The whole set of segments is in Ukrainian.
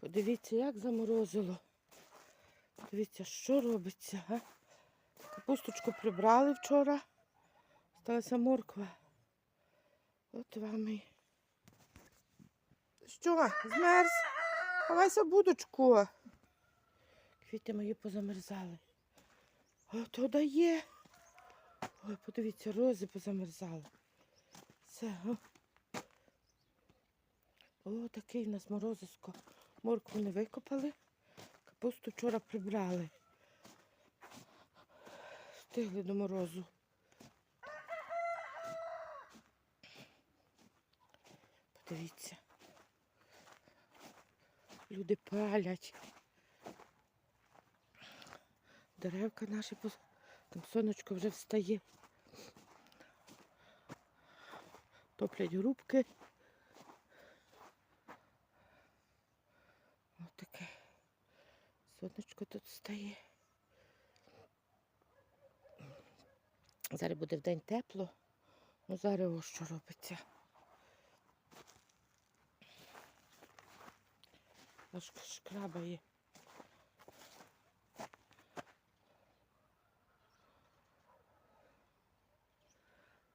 Подивіться, як заморозило. Дивіться, що робиться, а? Капусточку прибрали вчора. Сталася морква. От вам і. Що, змерз? Ховайся в будочку. Квіти мої позамерзали. О, то дає. Ой, подивіться, рози позамерзали. Все, о. О, такий в нас морозисько. Моркву не викопали. Капусту вчора прибрали. Встигли до морозу. Подивіться. Люди палять. Деревка наші, там сонечко вже встає. Топлять грубки. Ось таке. Сонечко тут встає. Зараз буде вдень тепло. Ну зараз ось що робиться. Аж шкрабає.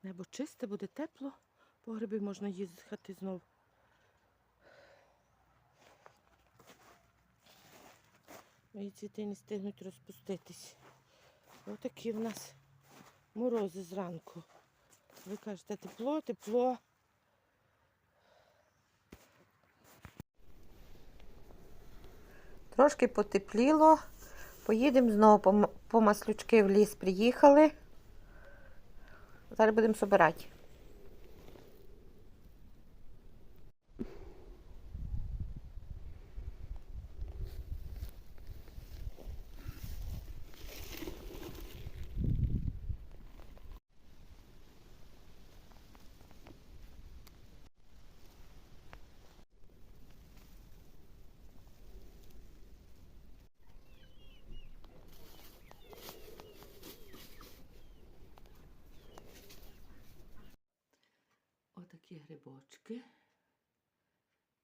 Небо чисте, буде тепло, по можна їздити знов. Мої цвіти не стигнуть розпуститись. Отакі в нас морози зранку. Ви кажете, тепло, тепло. Трошки потепліло. Поїдемо знову по маслючки в ліс приїхали. Зараз будемо збирати. Отакі грибочки.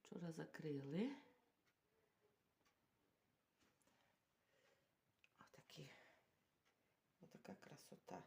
Вчора закрили. Отакі. Отака красота.